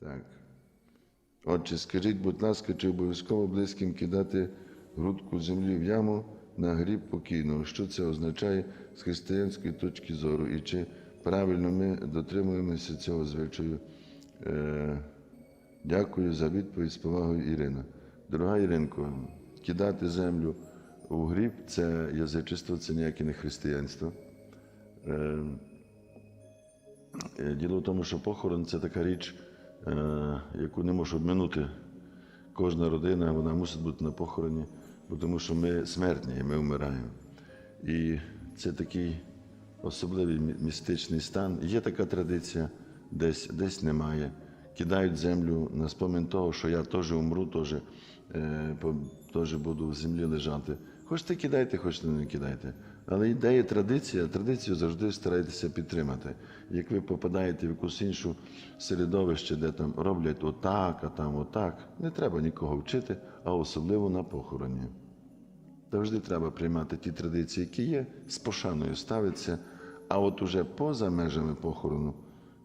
Так. Отже, скажіть, будь ласка, чи обов'язково близьким кидати грудку землі в яму на гріб покійного? Що це означає з християнської точки зору? І чи правильно ми дотримуємося цього звичаю? Е, дякую за відповідь з повагою Ірина. Дорога Іринко, кидати землю у гріб це язичество, це ніяке не християнство. Е, Е, Діло в тому, що похорон це така річ, яку не може обминути кожна родина, вона мусить бути на похороні, бо тому що ми смертні, і ми вмираємо. І це такий особливий містичний стан. Є така традиція, десь, десь немає. Кидають землю на спомин того, що я теж умру, теж, е, теж буду в землі лежати. Хочете кидайте, хочете не кидайте. Але ідея традиція, традицію завжди старайтеся підтримати. Як ви попадаєте в якусь іншу середовище, де там роблять отак, а там отак, не треба нікого вчити, а особливо на похороні. Завжди треба приймати ті традиції, які є, з пошаною ставитися, а от уже поза межами похорону,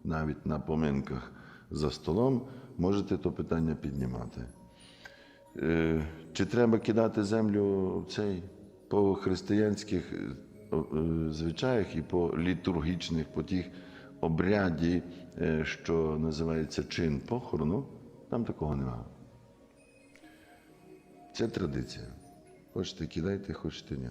навіть на поминках за столом, можете то питання піднімати. Е, Чи треба кидати землю цей по християнських е, е, звичаях і по літургічних, по тих обряді, що називається чин похорону, там такого немає. Це традиція. Хочете кидайте, хочете ні.